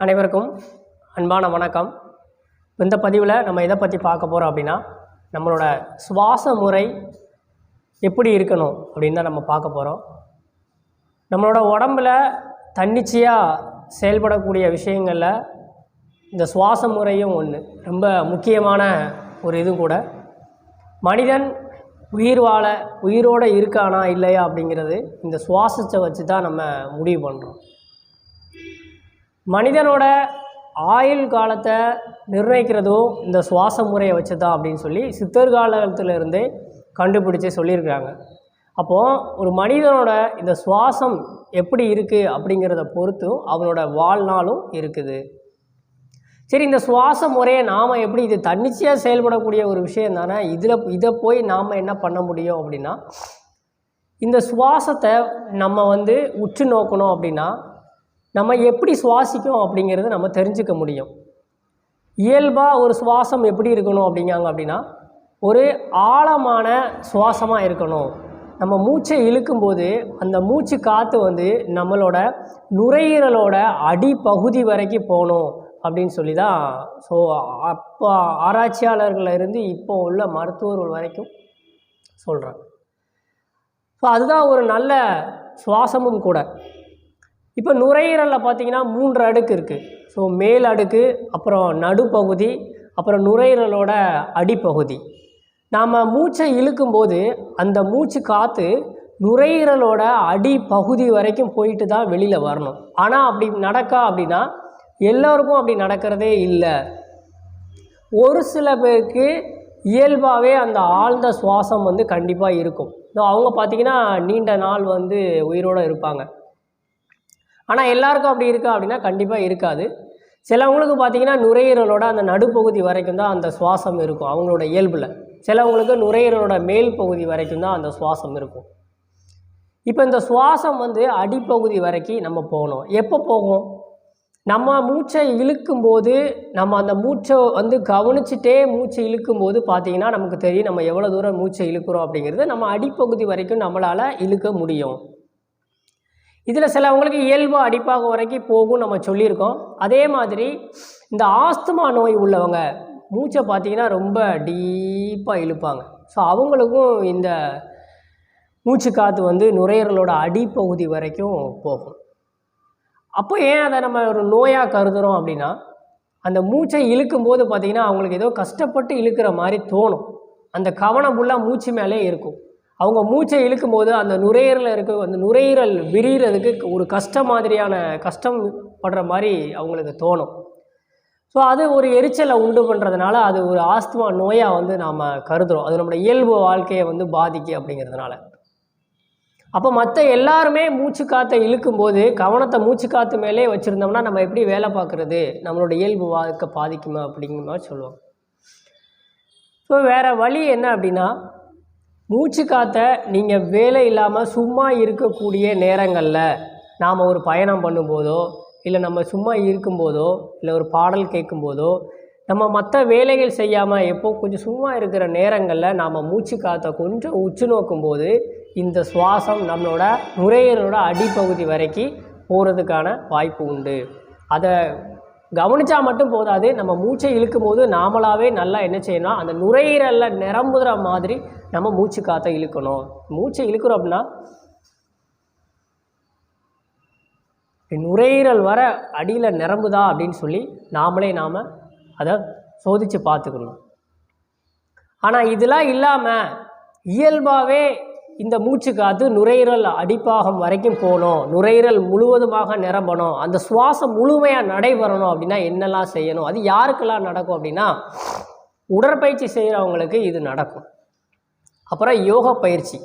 அனைவருக்கும் அன்பான வணக்கம். இந்த பதிவில் நம்ம எதை பற்றி பார்க்க போகிறோம் அப்படின்னா நம்மளோட சுவாச முறை எப்படி இருக்கணும் அப்படின்னு தான் நம்ம பார்க்க போகிறோம் நம்மளோட உடம்பில் தன்னிச்சையாக செயல்படக்கூடிய விஷயங்களில் இந்த சுவாச முறையும் ஒன்று ரொம்ப முக்கியமான ஒரு இது கூட. மனிதன் உயிர் வாழ உயிரோடு இருக்கானா இல்லையா அப்படிங்கிறது இந்த சுவாசத்தை வச்சு தான் நம்ம முடிவு பண்ணுறோம் மனிதனோட ஆயுள் காலத்தை நிர்ணயிக்கிறதும் இந்த சுவாச முறையை வச்சு தான் அப்படின்னு சொல்லி சித்தர் காலத்திலிருந்தே கண்டுபிடிச்சு சொல்லியிருக்கிறாங்க. அப்போது ஒரு மனிதனோட இந்த சுவாசம் எப்படி இருக்குது அப்படிங்கிறத பொறுத்தும் அவனோட வாழ்நாளும் இருக்குது. சரி இந்த சுவாச முறையை நாம் எப்படி இது தன்னிச்சையாக செயல்படக்கூடிய ஒரு விஷயம் தானே இதில் இதை போய் நாம் என்ன பண்ண முடியும் அப்படின்னா இந்த சுவாசத்தை நம்ம வந்து உற்று நோக்கணும் அப்படின்னா நம்ம எப்படி சுவாசிக்கும் அப்படிங்கிறது நம்ம தெரிஞ்சுக்க முடியும். இயல்பாக ஒரு சுவாசம் எப்படி இருக்கணும் அப்படிங்காங்க அப்படின்னா ஒரு ஆழமான சுவாசமாக இருக்கணும். நம்ம மூச்சை இழுக்கும்போது அந்த மூச்சு காற்று வந்து நம்மளோட நுரையீரலோட அடிப்பகுதி வரைக்கும் போகணும் அப்படின்னு சொல்லி தான் ஸோ அப்போ ஆராய்ச்சியாளர்களிருந்து இப்போ உள்ள மருத்துவர்கள் வரைக்கும் சொல்கிறாங்க ஸோ அதுதான் ஒரு நல்ல சுவாசமும் கூட. இப்போ நுரையீரலில் பார்த்தீங்கன்னா மூன்று அடுக்கு இருக்குது ஸோ மேல் அடுக்கு அப்புறம் நடுப்பகுதி அப்புறம் நுரையீரலோட அடிப்பகுதி. நாம் மூச்சை இழுக்கும்போது அந்த மூச்சு காற்று நுரையீரலோட அடிப்பகுதி வரைக்கும் போயிட்டு தான் வெளியில் வரணும். ஆனால் அப்படி நடக்கா அப்படின்னா எல்லோருக்கும் அப்படி நடக்கிறதே இல்லை. ஒரு சில பேருக்கு இயல்பாகவே அந்த ஆழ்ந்த சுவாசம் வந்து கண்டிப்பாக இருக்கும். அவங்க பார்த்திங்கன்னா நீண்ட நாள் வந்து உயிரோடு இருப்பாங்க. ஆனால் எல்லாருக்கும் அப்படி இருக்கா அப்படின்னா கண்டிப்பாக இருக்காது. சிலவங்களுக்கு பார்த்திங்கன்னா நுரையீரலோட அந்த நடுப்பகுதி வரைக்கும் தான் அந்த சுவாசம் இருக்கும் அவங்களோட இயல்பில். சிலவங்களுக்கு நுரையீரலோட மேல் பகுதி வரைக்கும் தான் அந்த சுவாசம் இருக்கும். இப்போ இந்த சுவாசம் வந்து அடிப்பகுதி வரைக்கும் நம்ம போகணும். எப்போ போகும்? நம்ம மூச்சை இழுக்கும்போது நம்ம அந்த மூச்சை வந்து கவனிச்சுட்டே மூச்சை இழுக்கும்போது பார்த்திங்கன்னா நமக்கு தெரியும் நம்ம எவ்வளோ தூரம் மூச்சை இழுக்கிறோம் அப்படிங்கிறது நம்ம அடிப்பகுதி வரைக்கும் நம்மளால் இழுக்க முடியும். இதில் சிலவங்களுக்கு இயல்பு அடிப்பாக வரைக்கும் போகும் நம்ம சொல்லியிருக்கோம். அதே மாதிரி இந்த ஆஸ்துமா நோய் உள்ளவங்க மூச்சை பார்த்திங்கன்னா ரொம்ப டீப்பாக இழுப்பாங்க. ஸோ அவங்களுக்கும் இந்த மூச்சு காற்று வந்து நுரையீரலோட அடிப்பகுதி வரைக்கும் போகும். அப்போ ஏன் அதை நம்ம ஒரு நோயாக கருதுகிறோம் அப்படின்னா அந்த மூச்சை இழுக்கும் போது பார்த்திங்கன்னா அவங்களுக்கு ஏதோ கஷ்டப்பட்டு இழுக்கிற மாதிரி தோணும். அந்த கவனம் ஃபுல்லாக மூச்சு மேலே இருக்கும். அவங்க மூச்சை இழுக்கும் போது அந்த நுரையீரலில் இருக்க அந்த நுரையீரல் விரிகிறதுக்கு ஒரு கஷ்டம் மாதிரியான கஷ்டம் படுற மாதிரி அவங்களுக்கு தோணும். ஸோ அது ஒரு எரிச்சலை உண்டு பண்ணுறதுனால அது ஒரு ஆஸ்துமா நோயாக வந்து நாம் கருதுகிறோம் அது நம்மளோட இயல்பு வாழ்க்கையை வந்து பாதிக்கு அப்படிங்கிறதுனால. அப்போ மற்ற எல்லாருமே மூச்சு காற்றை இழுக்கும்போது கவனத்தை மூச்சு காற்று மேலே வச்சுருந்தோம்னா நம்ம எப்படி வேலை பார்க்குறது? நம்மளோட இயல்பு வாழ்க்கை பாதிக்குமா அப்படிங்கிற மாதிரி சொல்லுவோம் ஸோ வேறு வழி என்ன அப்படின்னா மூச்சு காற்ற நீங்கள் வேலை இல்லாமல் சும்மா இருக்கக்கூடிய நேரங்களில் நாம் ஒரு பயணம் பண்ணும்போதோ இல்லை நம்ம சும்மா இருக்கும்போதோ இல்லை ஒரு பாடல் கேட்கும்போதோ நம்ம மற்ற வேலைகள் செய்யாமல் எப்போ கொஞ்சம் சும்மா இருக்கிற நேரங்களில் நாம் மூச்சு காற்றை கொஞ்சம் உச்சு நோக்கும்போது இந்த சுவாசம் நம்மளோட நுரையீரலோட அடிப்பகுதி வரைக்கும் போகிறதுக்கான வாய்ப்பு உண்டு. அதை கவனித்தா மட்டும் போதாது. நம்ம மூச்சை இழுக்கும் போது நாமளாகவே நல்லா என்ன செய்யணும் அந்த நுரையீரலில் நிரம்புகிற மாதிரி நம்ம மூச்சு காற்றை இழுக்கணும். மூச்சை இழுக்கிறோம் அப்படின்னா நுரையீரல் வர அடியில் நிரம்புதா அப்படின்னு சொல்லி நாமளே நாம் அதை சோதித்து பார்த்துக்கணும். ஆனால் இதெல்லாம் இல்லாமல் இயல்பாகவே இந்த மூச்சு காற்று நுரையீரல் அடிப்பாகம் வரைக்கும் போகணும். நுரையீரல் முழுவதுமாக நிரம்பணும். அந்த சுவாசம் முழுமையாக நடைபெறணும் அப்படின்னா என்னெல்லாம் செய்யணும்? அது யாருக்கெல்லாம் நடக்கும் அப்படின்னா உடற்பயிற்சி செய்கிறவங்களுக்கு இது நடக்கும். அப்புறம் யோகா பயிற்சி.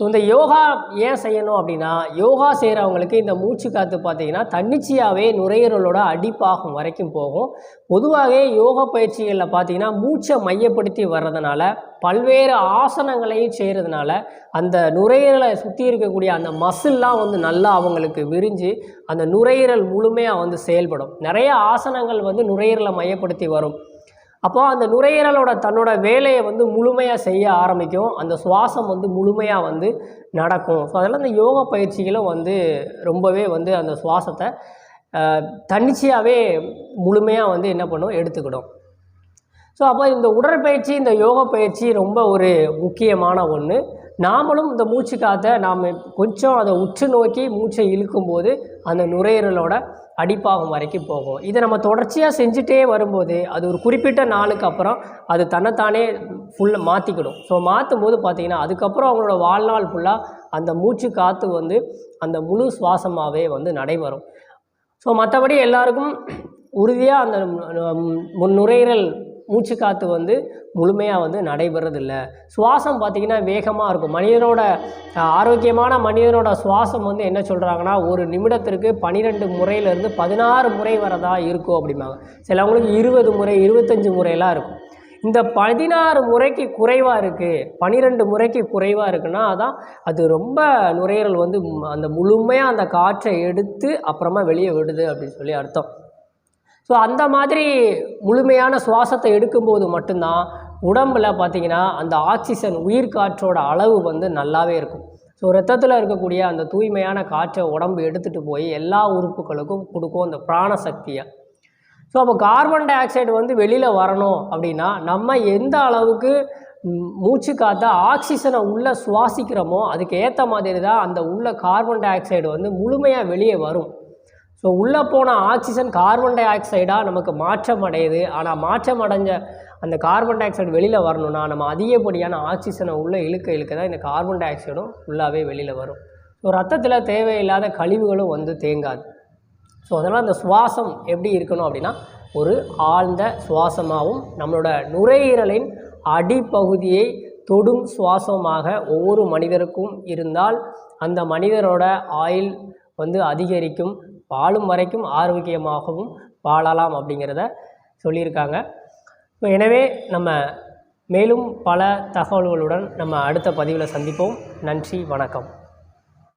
ஸோ இந்த யோகா ஏன் செய்யணும் அப்படின்னா யோகா செய்கிறவங்களுக்கு இந்த மூச்சு காற்று பார்த்தீங்கன்னா தன்னிச்சையாகவே நுரையீரலோட அடிப்பாகும் வரைக்கும் போகும். பொதுவாகவே யோகா பயிற்சிகளில் பார்த்தீங்கன்னா மூச்சை மையப்படுத்தி வர்றதுனால பல்வேறு ஆசனங்களையும் செய்கிறதுனால அந்த நுரையீரலை சுற்றி இருக்கக்கூடிய அந்த மசில்லாம் வந்து நல்லா அவங்களுக்கு விரிஞ்சு அந்த நுரையீரல் முழுமையாக வந்து செயல்படும். நிறைய ஆசனங்கள் வந்து நுரையீரலை மையப்படுத்தி வரும். அப்போது அந்த நுரையீரலோட தன்னோட வேலையை வந்து முழுமையாக செய்ய ஆரம்பிக்கும். அந்த சுவாசம் வந்து முழுமையாக வந்து நடக்கும். ஸோ அதெல்லாம் இந்த யோகா பயிற்சிகளும் வந்து ரொம்பவே வந்து அந்த சுவாசத்தை தன்னிச்சையாகவே முழுமையாக வந்து என்ன பண்ணும்? எடுத்துக்கிடும். ஸோ அப்போ இந்த உடற்பயிற்சி இந்த யோக பயிற்சி ரொம்ப ஒரு முக்கியமான ஒன்று நாமளும் இந்த மூச்சு காற்றை நாம் கொஞ்சம் அதை உற்று நோக்கி மூச்சை இழுக்கும்போது அந்த நுரையீரலோட அடிப்பாகம் வரைக்கும் போகும். இதை நம்ம தொடர்ச்சியாக செஞ்சுட்டே வரும்போது அது ஒரு குறிப்பிட்ட நாளுக்கு அப்புறம் அது தன்னைத்தானே ஃபுல்லாக மாற்றிக்கிடும் ஸோ மாற்றும் போது பார்த்திங்கன்னா அதுக்கப்புறம் அவங்களோட வாழ்நாள் ஃபுல்லாக அந்த மூச்சு காற்று வந்து அந்த முழு சுவாசமாகவே வந்து நடைபெறும். ஸோ மற்றபடி எல்லாருக்கும் உறுதியாக அந்த முன் நுரையீரல் மூச்சு காற்று வந்து முழுமையாக வந்து நடைபெறதில்ல. சுவாசம் பார்த்திங்கன்னா வேகமாக இருக்கும். மனிதனோட ஆரோக்கியமான மனிதனோட சுவாசம் வந்து என்ன சொல்கிறாங்கன்னா ஒரு நிமிடத்திற்கு பன்னிரெண்டு முறையிலேருந்து பதினாறு முறை வரதா இருக்கும் அப்படிம்பாங்க. சிலவங்களுக்கு இருபது முறை இருபத்தஞ்சி முறையெல்லாம் இருக்கும். இந்த பதினாறு முறைக்கு குறைவாக இருக்குது பன்னிரெண்டு முறைக்கு குறைவாக இருக்குன்னா அதான் அது ரொம்ப நுரையீரல் வந்து அந்த முழுமையாக அந்த காற்றை எடுத்து அப்புறமா வெளியே விடுது அப்படின்னு சொல்லி அர்த்தம். ஸோ அந்த மாதிரி முழுமையான சுவாசத்தை எடுக்கும்போது மட்டும்தான் உடம்பில் பார்த்திங்கன்னா அந்த ஆக்சிஜன் உயிர் காற்றோட அளவு வந்து நல்லாவே இருக்கும். ஸோ ரத்தத்தில் இருக்கக்கூடிய அந்த தூய்மையான காற்றை உடம்பு எடுத்துகிட்டு போய் எல்லா உறுப்புகளுக்கும் கொடுக்கும் அந்த பிராண சக்தியை ஸோ அப்போ கார்பன் டை ஆக்சைடு வந்து வெளியில் வரணும் அப்படின்னா நம்ம எந்த அளவுக்கு மூச்சு காற்ற ஆக்சிஜனை உள்ளே சுவாசிக்கிறோமோ அதுக்கு ஏற்ற மாதிரி தான் அந்த உள்ள கார்பன் டை ஆக்சைடு வந்து முழுமையாக வெளியே வரும். ஸோ உள்ளே போன ஆக்சிஜன் கார்பன் டை ஆக்சைடாக நமக்கு மாற்றம் அடையுது. ஆனால் மாற்றம் அடைஞ்ச அந்த கார்பன் டை ஆக்சைடு வெளியில் வரணும்னா நம்ம அதிகப்படியான ஆக்சிஜனை உள்ளே இழுக்க இழுக்க தான் இந்த கார்பன் டை ஆக்சைடும் ஃபுல்லாகவே வெளியில் வரும். ஸோ ரத்தத்தில் தேவையில்லாத கழிவுகளும் வந்து தேங்காது. ஸோ அதனால் அந்த சுவாசம் எப்படி இருக்கணும் அப்படின்னா ஒரு ஆழ்ந்த சுவாசமாகவும் நம்மளோட நுரையீரலின் அடிப்பகுதியை தொடும் சுவாசமாக ஒவ்வொரு மனிதருக்கும் இருந்தால் அந்த மனிதரோட ஆயுள் வந்து அதிகரிக்கும். வாழும் வரைக்கும் ஆரோக்கியமாகவும் பாழலாம் அப்படிங்கிறத சொல்லியிருக்காங்க. எனவே நம்ம மேலும் பல தகவல்களுடன் நம்ம அடுத்த பதிவில் சந்திப்போம். நன்றி வணக்கம்.